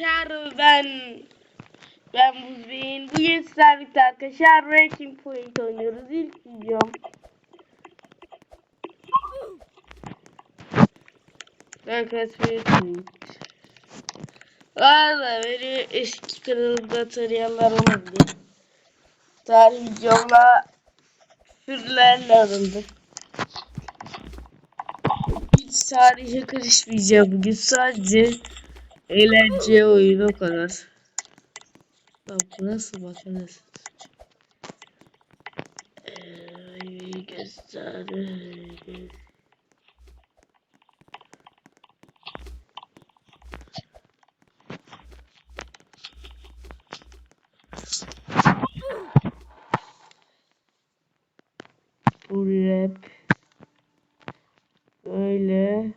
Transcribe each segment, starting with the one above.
arkadaşlar ben ben Buzbeyin. Bugün sizlerle birlikte arkadaşlar Ranking Point oynuyoruz. İlk videom. Arkadaşlar Point. Valla beni eski kanalımda tanıyanlar olabilir. Tarih videomla küfürlerle alındım. Hiç tarihe karışmayacağım bugün sadece eğlence oyunu o kadar. Bak nasıl bak nasıl. Ee, göster. Bu rap böyle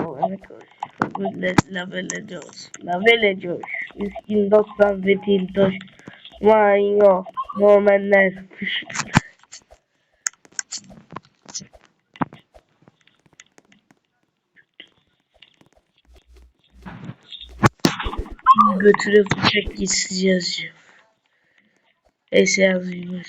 bu arkadaş böyle lavele coş lavele coş 190 ve tiltoş Manyo fışkırır götürüp gitsin yazıyor. Neyse yazmayayım.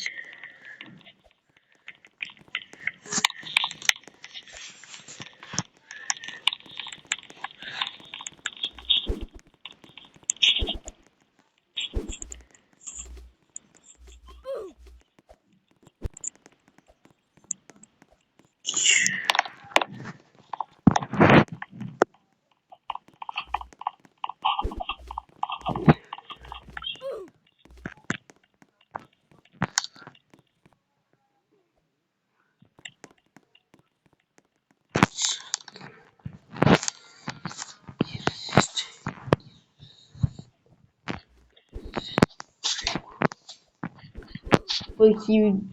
Bakayım.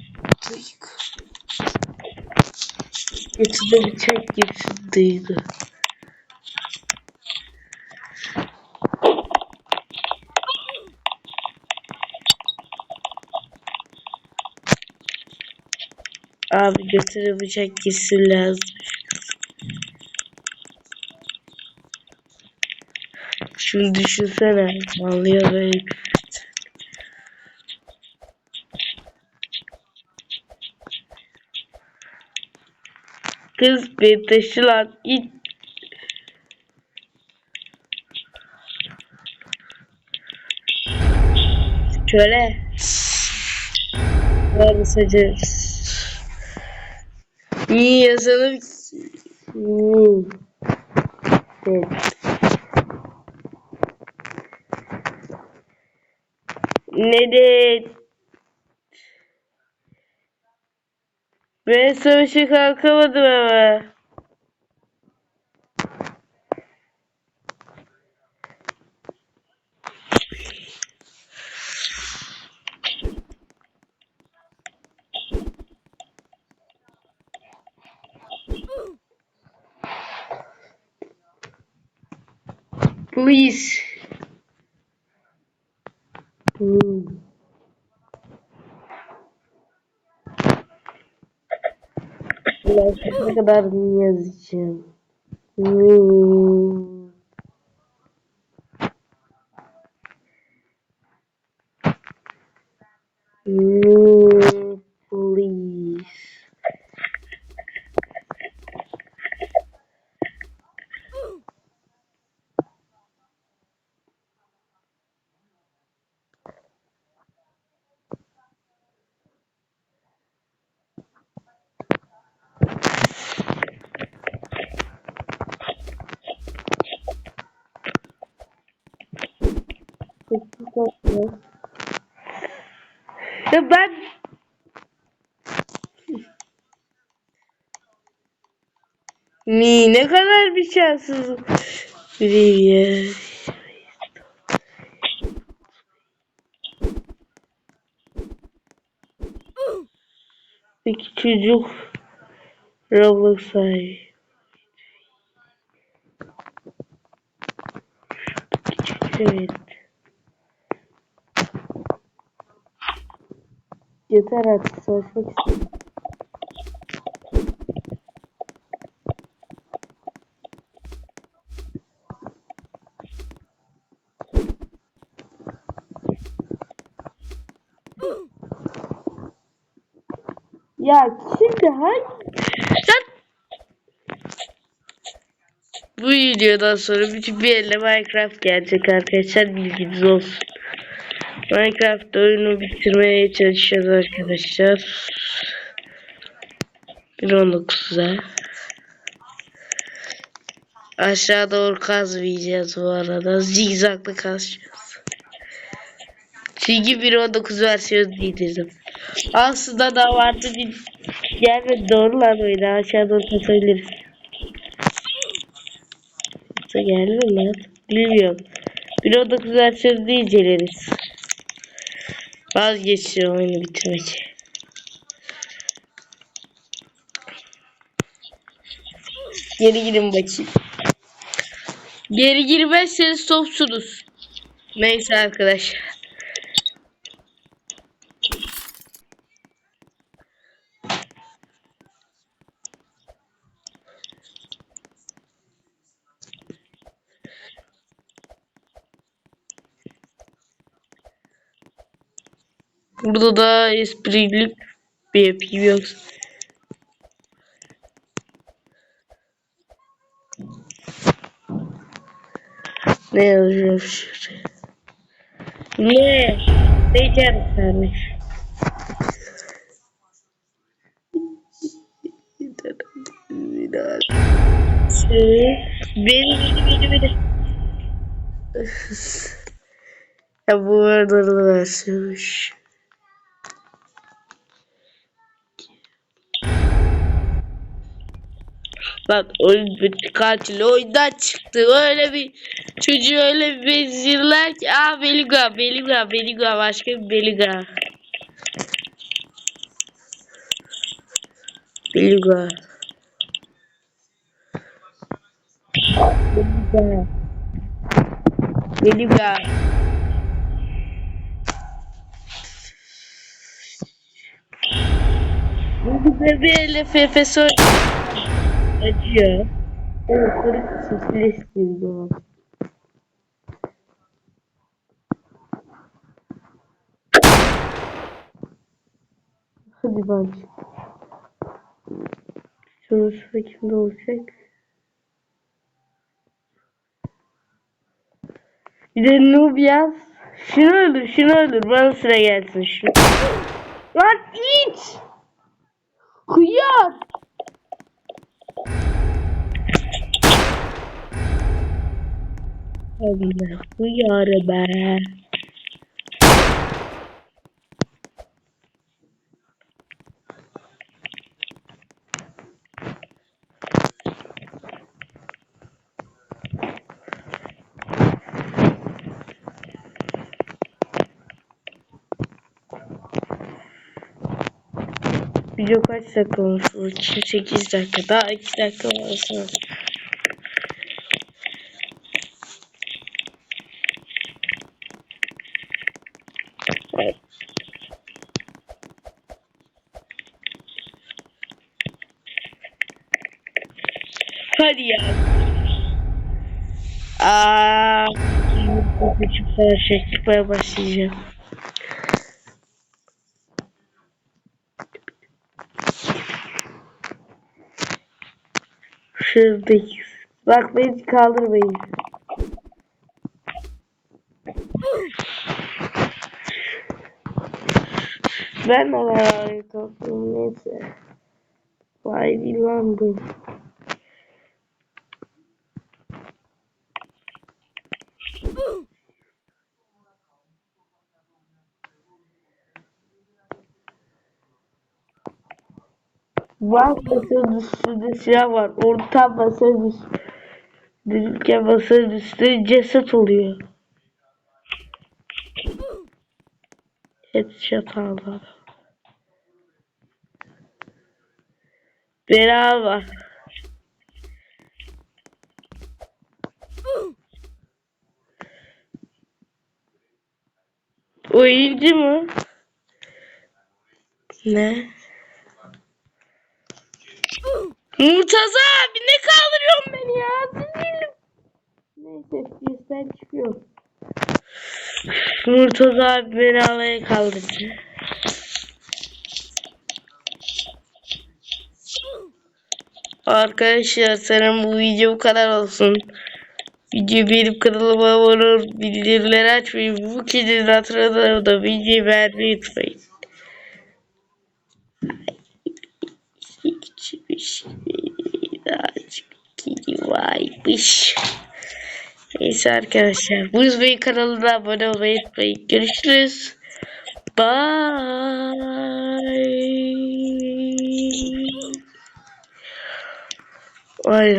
Götüde bıçak gibisindeydi. Abi götüre bıçak gitsin lazım. Şunu düşünsene. Anlıyor böyle. Kız bir taşı lan. İt. Köle. Var sadece. İyi yazalım. Hmm. Evet. Neden? Ben savaşa kalkamadım ama. Please. Hmm. Ulan ne kadar yazacağım. Hmm. Hmm, please. Ya ben Mi ne kadar bir şanssız biriyim ya. İki çocuk Roblox sahibi. Evet. Yeter artık savaşmak istiyorum. Ya şimdi hangi... Sen... Bu videodan sonra bütün bir elle Minecraft gelecek arkadaşlar bilginiz olsun. Minecraft oyunu bitirmeye çalışacağız arkadaşlar. 1.19'a. Aşağı doğru kazmayacağız bu arada. Zigzaglı kazacağız. Çünkü 1.19 versiyon değildim. Aslında da vardı bir gelmedi doğru lan oyuna aşağı doğru kasabiliriz. Yoksa geldi lan? Bilmiyorum. 1.19 versiyonu inceleriz. Vazgeçiyorum oyunu bitirmek. Geri girin bakayım. Geri girmezseniz topsunuz. Neyse arkadaşlar. Burada da esprilik bir yapayım yoksa. Ne yazıyor şuraya? Ne? Ne kardeş? Şey, beni beni beni. ya bu arada versiyonmuş. Oyun bitti katil oyundan çıktı. Öyle bir çocuğu öyle bir benziyorlar ki. Aa Beliga, Beliga, Beliga başka bir Beliga. Beliga. Beliga. Beliga. Bu bebeğiyle FFS acıyor. Evet, kırık sesli istiyor. Hadi bence. Şunun sıra kimde olacak? Bir de noob yaz. Şunu öldür, şunu öldür. Bana sıra gelsin şunu. Lan it! Hıyar! Allah hıyar be. Video kaç dakika olmuş? 8 dakika. Daha 2 dakika var sonra. Evet. Hadi ya. Aa, küçük savaş çıkmaya başlayacağım. Şuradaki. Bak beni kaldırmayın. Ben var toplum neyse. Vay bilmem bu. Bak masanın üstünde silah var. Orta masanın üstünde. Masanın üstünde ceset oluyor. Headshot aldı alma. Oyuncu mu? Ne? Murtaza abi ne kaldırıyorsun beni ya? Sinirlim. Neyse FPS'ten çıkıyor. Murtaza abi beni alaya kaldırdı. Arkadaşlar senin bu video bu kadar olsun. Videoyu beğenip kanalıma abone olup bildirimleri açmayı bu kedinin hatırına da videoyu beğenmeyi unutmayın. Vaymış. Neyse arkadaşlar. Bu yüzmeyi kanalına abone olmayı unutmayın. Görüşürüz. Bye. Aynen.